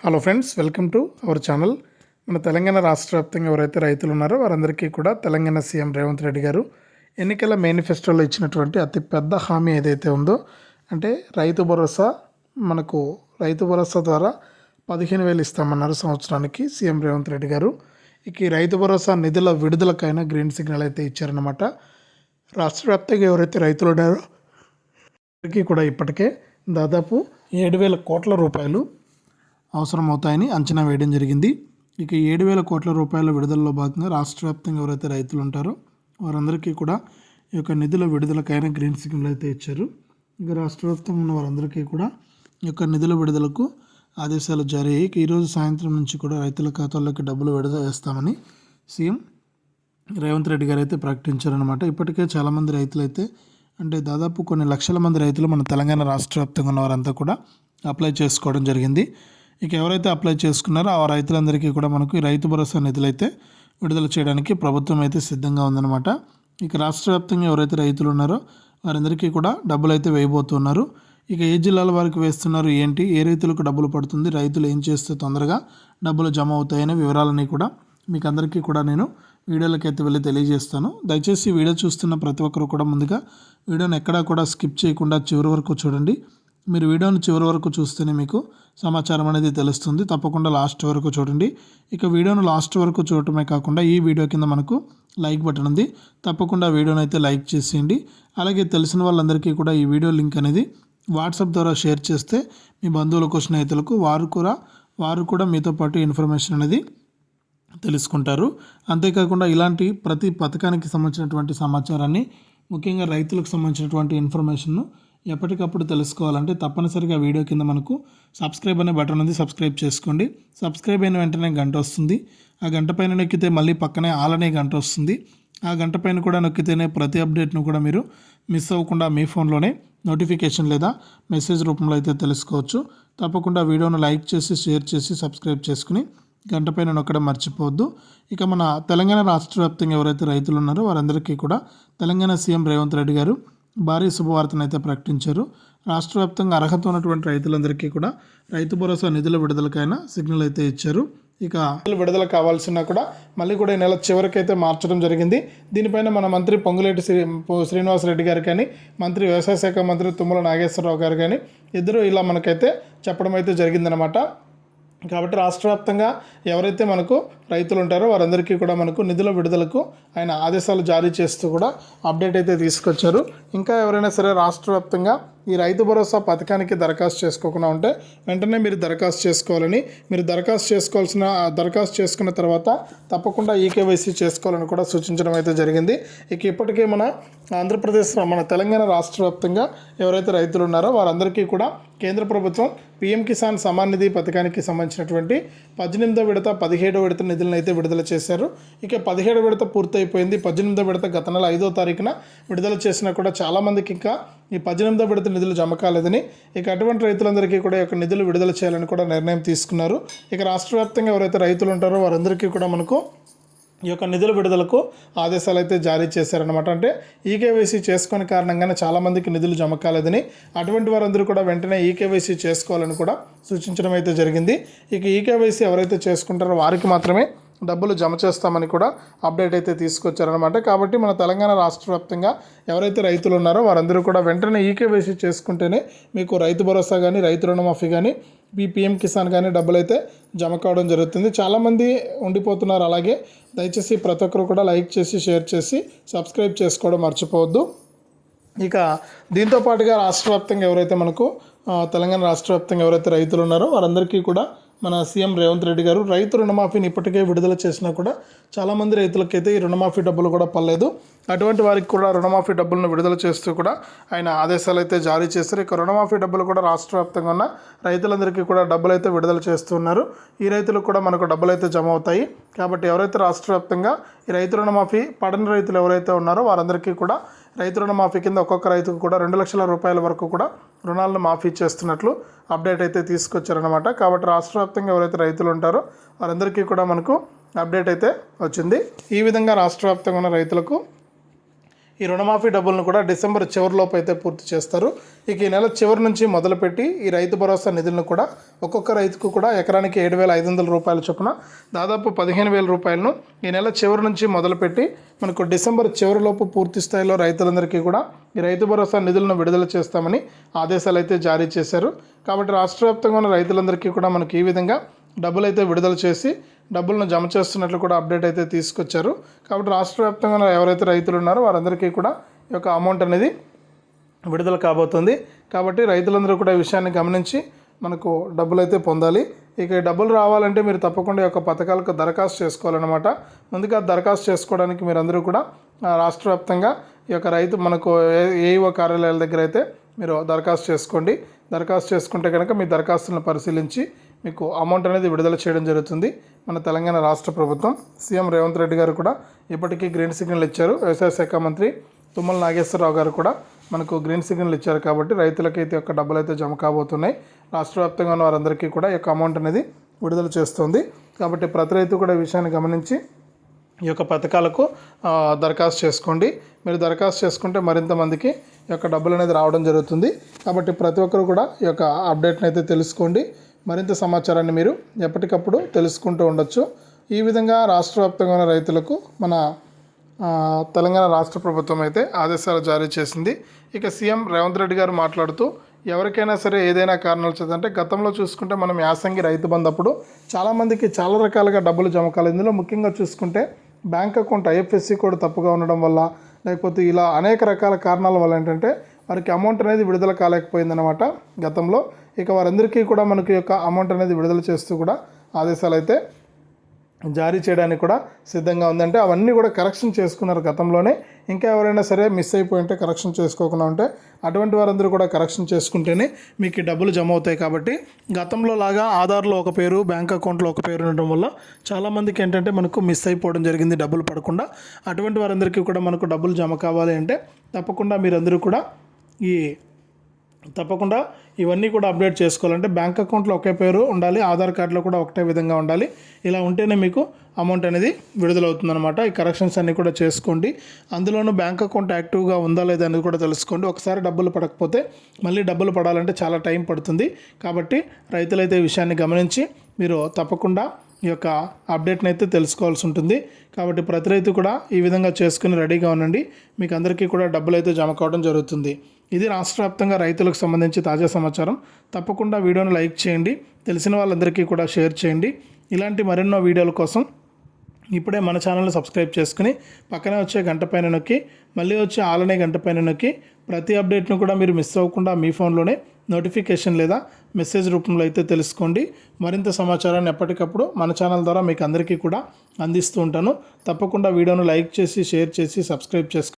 Hello friends welcome to our channel. మన తెలంగాణ రాష్ట్ర వ్యాప్తంగా ఎవరైతే రైతులు ఉన్నారో వారందరికీ కూడా తెలంగాణ సీఎం రేవంత్ రెడ్డి గారు ఎన్నికల మేనిఫెస్టోలో ఇచ్చినటువంటి అతి పెద్ద హామీ ఏదైతే ఉందో అంటే రైతు భరోసా మనకు రైతు భరోసా ద్వారా పదిహేను వేలు ఇస్తామన్నారు సంవత్సరానికి సీఎం రేవంత్ రెడ్డి గారు. ఇక ఈ రైతు భరోసా నిధుల విడుదలకైనా గ్రీన్ సిగ్నల్ అయితే ఇచ్చారన్నమాట. రాష్ట్ర వ్యాప్తంగా ఎవరైతే రైతులు ఉన్నారో వారికి కూడా ఇప్పటికే దాదాపు ఏడు వేల కోట్ల రూపాయలు అవసరమవుతాయని అంచనా వేయడం జరిగింది. ఇక ఏడు వేల కోట్ల రూపాయల విడుదలలో భాగంగా రాష్ట్ర వ్యాప్తంగా ఎవరైతే రైతులు ఉంటారో వారందరికీ కూడా ఈ యొక్క నిధుల విడుదలకైనా గ్రీన్ సిగ్నల్ అయితే ఇచ్చారు. ఇక రాష్ట్ర వ్యాప్తంగా ఉన్న వారందరికీ కూడా ఈ యొక్క నిధుల విడుదలకు ఆదేశాలు జారీ అయ్యి ఈరోజు సాయంత్రం నుంచి కూడా రైతుల ఖాతాల్లోకి డబ్బులు విడుదల వేస్తామని సీఎం రేవంత్ రెడ్డి గారు అయితే ప్రకటించారనమాట ఇప్పటికే చాలామంది రైతులు అయితే అంటే దాదాపు కొన్ని లక్షల మంది రైతులు మన తెలంగాణ రాష్ట్ర వ్యాప్తంగా ఉన్న వారంతా కూడా అప్లై చేసుకోవడం జరిగింది. ఇక ఎవరైతే అప్లై చేసుకున్నారో ఆ రైతులందరికీ కూడా మనకు రైతు భరోసా నిధులు అయితే విడుదల చేయడానికి ప్రభుత్వం అయితే సిద్ధంగా ఉందన్నమాట. ఇక రాష్ట్ర వ్యాప్తంగా ఎవరైతే రైతులు ఉన్నారో వారందరికీ కూడా డబ్బులు అయితే వేయబోతున్నారు. ఇక ఏ జిల్లాల వారికి వేస్తున్నారు ఏంటి ఏ రైతులకు డబ్బులు పడుతుంది రైతులు ఏం చేస్తే తొందరగా డబ్బులు జమ అవుతాయనే వివరాలని కూడా మీకు అందరికీ కూడా నేను వీడియోలకి అయితే వెళ్ళి తెలియజేస్తాను. దయచేసి వీడియో చూస్తున్న ప్రతి ఒక్కరు కూడా ముందుగా వీడియోని ఎక్కడా కూడా స్కిప్ చేయకుండా చివరి వరకు చూడండి. మీరు వీడియోని చివరి వరకు చూస్తేనే మీకు సమాచారం అనేది తెలుస్తుంది. తప్పకుండా లాస్ట్ వరకు చూడండి. ఇక వీడియోను లాస్ట్ వరకు చూడటమే కాకుండా ఈ వీడియో కింద మనకు లైక్ బటన్ ఉంది. తప్పకుండా వీడియోని అయితే లైక్ చేసేయండి. అలాగే తెలిసిన వాళ్ళందరికీ కూడా ఈ వీడియో లింక్ అనేది వాట్సాప్ ద్వారా షేర్ చేస్తే మీ బంధువులకు స్నేహితులకు వారు కూడా వారు కూడా మీతో పాటు ఇన్ఫర్మేషన్ అనేది తెలుసుకుంటారు. అంతేకాకుండా ఇలాంటి ప్రతి పథకానికి సంబంధించినటువంటి సమాచారాన్ని ముఖ్యంగా రైతులకు సంబంధించినటువంటి ఇన్ఫర్మేషన్ను ఎప్పటికప్పుడు తెలుసుకోవాలంటే తప్పనిసరిగా వీడియో కింద మనకు సబ్స్క్రైబ్ అనే బటన్ ఉంది సబ్స్క్రైబ్ చేసుకోండి. సబ్స్క్రైబ్ అయిన వెంటనే గంట వస్తుంది. ఆ గంట పైన నొక్కితే మళ్ళీ పక్కనే ఆల్ అనే గంట వస్తుంది. ఆ గంట పైన కూడా నొక్కితేనే ప్రతి అప్డేట్ను కూడా మీరు మిస్ అవ్వకుండా మీ ఫోన్లోనే నోటిఫికేషన్ లేదా మెసేజ్ రూపంలో అయితే తెలుసుకోవచ్చు. తప్పకుండా వీడియోను లైక్ చేసి షేర్ చేసి సబ్స్క్రైబ్ చేసుకుని గంట పైన నొక్కడం మర్చిపోవద్దు. ఇక మన తెలంగాణ రాష్ట్ర వ్యాప్తంగా ఎవరైతే రైతులు ఉన్నారో వారందరికీ కూడా తెలంగాణ సీఎం రేవంత్ రెడ్డి గారు భారీ శుభవార్తను అయితే ప్రకటించారు. రాష్ట్ర వ్యాప్తంగా అర్హత ఉన్నటువంటి రైతులందరికీ కూడా రైతు భరోసా నిధుల విడుదలకైనా సిగ్నల్ అయితే ఇచ్చారు. ఇక విడుదల కావాల్సిన కూడా మళ్ళీ కూడా ఈ నెల చివరికైతే మార్చడం జరిగింది. దీనిపైన మన మంత్రి పొంగులేటి శ్రీ శ్రీనివాసరెడ్డి గారు కానీ మంత్రి వ్యవసాయ శాఖ మంత్రి తుమ్మల నాగేశ్వరరావు గారు కానీ ఇద్దరు ఇలా మనకైతే చెప్పడం అయితే జరిగిందనమాట కాబట్టి రాష్ట్ర వ్యాప్తంగా ఎవరైతే మనకు రైతులు ఉంటారో వారందరికీ కూడా మనకు నిధుల విడుదలకు ఆయన ఆదేశాలు జారీ చేస్తూ కూడా అప్డేట్ అయితే తీసుకొచ్చారు. ఇంకా ఎవరైనా సరే రాష్ట్ర వ్యాప్తంగా ఈ రైతు భరోసా పథకానికి దరఖాస్తు చేసుకోకుండా ఉంటే వెంటనే మీరు దరఖాస్తు చేసుకోవాలని మీరు దరఖాస్తు చేసుకోవాల్సిన దరఖాస్తు చేసుకున్న తర్వాత తప్పకుండా ఈకేవైసీ చేసుకోవాలని కూడా సూచించడం అయితే జరిగింది. ఇక ఇప్పటికే మన ఆంధ్రప్రదేశ్ మన తెలంగాణ రాష్ట్ర వ్యాప్తంగా ఎవరైతే రైతులు ఉన్నారో వారందరికీ కూడా కేంద్ర ప్రభుత్వం పీఎం కిసాన్ సమాన్ నిధి పథకానికి సంబంధించినటువంటి పద్దెనిమిదో విడత పదిహేడో విడత నిధులను అయితే విడుదల చేశారు. ఇక పదిహేడో విడత పూర్తయిపోయింది. పద్దెనిమిదో విడత గత నెల ఐదో తారీఖున విడుదల చేసినా కూడా చాలామందికి ఇంకా ఈ పద్దెనిమిదో విడత నిధులు జమ కాలేదని ఇక అటువంటి రైతులందరికీ కూడా ఈ యొక్క నిధులు విడుదల చేయాలని కూడా నిర్ణయం తీసుకున్నారు. ఇక రాష్ట్ర వ్యాప్తంగా ఎవరైతే రైతులు ఉంటారో వారందరికీ కూడా మనకు ఈ యొక్క నిధుల విడుదలకు ఆదేశాలు అయితే జారీ చేశారనమాట అంటే ఈకేవైసీ చేసుకునే కారణంగానే చాలామందికి నిధులు జమ కాలేదని అటువంటి వారందరూ కూడా వెంటనే ఈకేవైసీ చేసుకోవాలని కూడా సూచించడం అయితే జరిగింది. ఇక ఈకేవైసీ ఎవరైతే చేసుకుంటారో వారికి మాత్రమే డబ్బులు జమ చేస్తామని కూడా అప్డేట్ అయితే తీసుకొచ్చారనమాట కాబట్టి మన తెలంగాణ రాష్ట్ర వ్యాప్తంగా ఎవరైతే రైతులు ఉన్నారో వారందరూ కూడా వెంటనే ఈకేవైసీ చేసుకుంటేనే మీకు రైతు భరోసా కానీ రైతు రుణమాఫీ కానీ ఈ పిఎం కిసాన్ కానీ డబ్బులు అయితే జమ కావడం జరుగుతుంది. చాలామంది ఉండిపోతున్నారు. అలాగే దయచేసి ప్రతి ఒక్కరు కూడా లైక్ చేసి షేర్ చేసి సబ్స్క్రైబ్ చేసుకోవడం మర్చిపోవద్దు. ఇక దీంతో పాటుగా రాష్ట్ర వ్యాప్తంగా ఎవరైతే మనకు తెలంగాణ రాష్ట్ర వ్యాప్తంగా ఎవరైతే రైతులు ఉన్నారో వారందరికీ కూడా మన సీఎం రేవంత్ రెడ్డి గారు రైతు రుణమాఫీని ఇప్పటికే విడుదల చేసినా కూడా చాలామంది రైతులకైతే ఈ రుణమాఫీ డబ్బులు కూడా పడలేదు. అటువంటి వారికి కూడా రుణమాఫీ డబ్బులను విడుదల చేస్తూ కూడా ఆయన ఆదేశాలు అయితే జారీ చేశారు. ఇక రుణమాఫీ డబ్బులు కూడా రాష్ట్ర వ్యాప్తంగా ఉన్న రైతులందరికీ కూడా డబ్బులు అయితే విడుదల చేస్తున్నారు ఈ రైతులకు కూడా మనకు డబ్బులు అయితే జమ అవుతాయి. కాబట్టి ఎవరైతే రాష్ట్ర వ్యాప్తంగా ఈ రైతు రుణమాఫీ పడని రైతులు ఎవరైతే ఉన్నారో వారందరికీ కూడా రైతు రుణమాఫీ కింద ఒక్కొక్క రైతుకు కూడా రెండు లక్షల రూపాయల వరకు కూడా రుణాలను మాఫీ చేస్తున్నట్లు అప్డేట్ అయితే తీసుకొచ్చారనమాట కాబట్టి రాష్ట్ర వ్యాప్తంగా ఎవరైతే రైతులు ఉంటారో వారందరికీ కూడా మనకు అప్డేట్ అయితే వచ్చింది. ఈ విధంగా రాష్ట్ర వ్యాప్తంగా ఉన్న రైతులకు ఈ రుణమాఫీ డబ్బులను కూడా డిసెంబర్ చివరిలోపు అయితే పూర్తి చేస్తారు. ఇక ఈ నెల చివరి నుంచి మొదలుపెట్టి ఈ రైతు భరోసా నిధులను కూడా ఒక్కొక్క రైతుకు కూడా ఎకరానికి ఏడు వేల ఐదు వందల రూపాయల చొప్పున దాదాపు పదిహేను వేల రూపాయలను ఈ నెల చివరి నుంచి మొదలుపెట్టి మనకు డిసెంబర్ చివరిలోపు పూర్తి స్థాయిలో రైతులందరికీ కూడా ఈ రైతు భరోసా నిధులను విడుదల చేస్తామని ఆదేశాలు అయితే జారీ చేశారు. కాబట్టి రాష్ట్ర వ్యాప్తంగా ఉన్న రైతులందరికీ కూడా మనకి ఈ విధంగా డబ్బులు అయితే విడుదల చేసి డబ్బులను జమ చేస్తున్నట్లు కూడా అప్డేట్ అయితే తీసుకొచ్చారు. కాబట్టి రాష్ట్ర వ్యాప్తంగా ఎవరైతే రైతులు ఉన్నారో వారందరికీ కూడా ఈ యొక్క అమౌంట్ అనేది విడుదల కాబోతుంది. కాబట్టి రైతులందరూ కూడా ఈ విషయాన్ని గమనించి మనకు డబ్బులు అయితే పొందాలి. ఇక డబ్బులు రావాలంటే మీరు తప్పకుండా ఈ యొక్క పథకాలకు దరఖాస్తు చేసుకోవాలన్నమాట. ముందుగా దరఖాస్తు చేసుకోవడానికి మీరందరూ కూడా రాష్ట్ర వ్యాప్తంగా ఈ యొక్క రైతు మనకు ఏ- ఏఈఓ కార్యాలయాల దగ్గర అయితే మీరు దరఖాస్తు చేసుకోండి. దరఖాస్తు చేసుకుంటే కనుక మీ దరఖాస్తులను పరిశీలించి మీకు అమౌంట్ అనేది విడుదల చేయడం జరుగుతుంది. మన తెలంగాణ రాష్ట్ర ప్రభుత్వం సీఎం రేవంత్ రెడ్డి గారు కూడా ఇప్పటికీ గ్రీన్ సిగ్నల్ ఇచ్చారు. వ్యవసాయ శాఖ మంత్రి తుమ్మల నాగేశ్వరరావు గారు కూడా మనకు గ్రీన్ సిగ్నల్ ఇచ్చారు కాబట్టి రైతులకైతే యొక్క డబ్బులు అయితే జమ కాబోతున్నాయి. రాష్ట్ర వ్యాప్తంగా ఉన్న వారందరికీ కూడా ఈ యొక్క అమౌంట్ అనేది విడుదల చేస్తుంది. కాబట్టి ప్రతి రైతు కూడా ఈ విషయాన్ని గమనించి ఈ యొక్క పథకాలకు దరఖాస్తు చేసుకోండి. మీరు దరఖాస్తు చేసుకుంటే మరింత మందికి ఈ యొక్క డబ్బులు అనేది రావడం జరుగుతుంది. కాబట్టి ప్రతి ఒక్కరు కూడా ఈ యొక్క అప్డేట్ని అయితే తెలుసుకోండి. మరింత సమాచారాన్ని మీరు ఎప్పటికప్పుడు తెలుసుకుంటూ ఉండొచ్చు. ఈ విధంగా రాష్ట్ర వ్యాప్తంగా ఉన్న రైతులకు మన తెలంగాణ రాష్ట్ర ప్రభుత్వం అయితే ఆదేశాలు జారీ చేసింది. ఇక సీఎం రేవంత్ రెడ్డి గారు మాట్లాడుతూ ఎవరికైనా సరే ఏదైనా కారణాలు చేద్దంటే గతంలో చూసుకుంటే మనం యాసంగి రైతు బంద్ అప్పుడు చాలామందికి చాలా రకాలుగా డబ్బులు జమ కాలేదు. ఇందులో ముఖ్యంగా చూసుకుంటే బ్యాంక్ అకౌంట్ ఐఎఫ్ఎస్సి కోడ్ తప్పుగా ఉండడం వల్ల లేకపోతే ఇలా అనేక రకాల కారణాల వల్ల ఏంటంటే వారికి అమౌంట్ అనేది విడుదల కాలేకపోయిందనమాట గతంలో. ఇక వారందరికీ కూడా మనకి యొక్క అమౌంట్ అనేది విడుదల చేస్తూ కూడా ఆదేశాలు అయితే జారీ చేయడానికి కూడా సిద్ధంగా ఉందంటే అవన్నీ కూడా కరెక్షన్ చేసుకున్నారు గతంలోనే. ఇంకా ఎవరైనా సరే మిస్ అయిపోయి ఉంటే కరెక్షన్ చేసుకోకుండా ఉంటే అటువంటి వారందరూ కూడా కరెక్షన్ చేసుకుంటేనే మీకు డబ్బులు జమ అవుతాయి కాబట్టి గతంలో లాగా ఆధార్లో ఒక పేరు బ్యాంక్ అకౌంట్లో ఒక పేరు ఉండడం వల్ల చాలామందికి ఏంటంటే మనకు మిస్ అయిపోవడం జరిగింది డబ్బులు పడకుండా. అటువంటి వారందరికీ కూడా మనకు డబ్బులు జమ కావాలి అంటే తప్పకుండా మీరందరూ కూడా ఈ తప్పకుండా ఇవన్నీ కూడా అప్డేట్ చేసుకోవాలంటే బ్యాంక్ అకౌంట్లో ఒకే పేరు ఉండాలి ఆధార్ కార్డులో కూడా ఒకటే విధంగా ఉండాలి. ఇలా ఉంటేనే మీకు అమౌంట్ అనేది విడుదలవుతుందనమాట ఈ కరెక్షన్స్ అన్నీ కూడా చేసుకోండి. అందులోనూ బ్యాంక్ అకౌంట్ యాక్టివ్గా ఉందా లేదా అనేది కూడా తెలుసుకోండి. ఒకసారి డబ్బులు పడకపోతే మళ్ళీ డబ్బులు పడాలంటే చాలా టైం పడుతుంది. కాబట్టి రైతులైతే ఈ విషయాన్ని గమనించి మీరు తప్పకుండా ఈ యొక్క అప్డేట్ని అయితే తెలుసుకోవాల్సి ఉంటుంది. కాబట్టి ప్రతి రైతు కూడా ఈ విధంగా చేసుకుని రెడీగా ఉండండి. మీకు అందరికీ కూడా డబ్బులు అయితే జమ కావడం జరుగుతుంది. ఇది రాష్ట్ర వ్యాప్తంగా రైతులకు సంబంధించి తాజా సమాచారం. తప్పకుండా వీడియోను లైక్ చేయండి. తెలిసిన వాళ్ళందరికీ కూడా షేర్ చేయండి. ఇలాంటి మరెన్నో వీడియోల కోసం ఇప్పుడే మన ఛానల్ని సబ్స్క్రైబ్ చేసుకుని పక్కనే వచ్చే గంట పైన నొక్కి మళ్ళీ వచ్చే ఆలనే గంట పైన నొక్కి ప్రతి అప్డేట్ను కూడా మీరు మిస్ అవ్వకుండా మీ ఫోన్లోనే నోటిఫికేషన్ లేదా మెసేజ్ రూపంలో అయితే తెలుసుకోండి. మరింత సమాచారాన్ని ఎప్పటికప్పుడు మన ఛానల్ ద్వారా మీకు అందరికీ కూడా అందిస్తూ ఉంటాను. తప్పకుండా వీడియోను లైక్ చేసి షేర్ చేసి సబ్స్క్రైబ్ చేసుకోండి.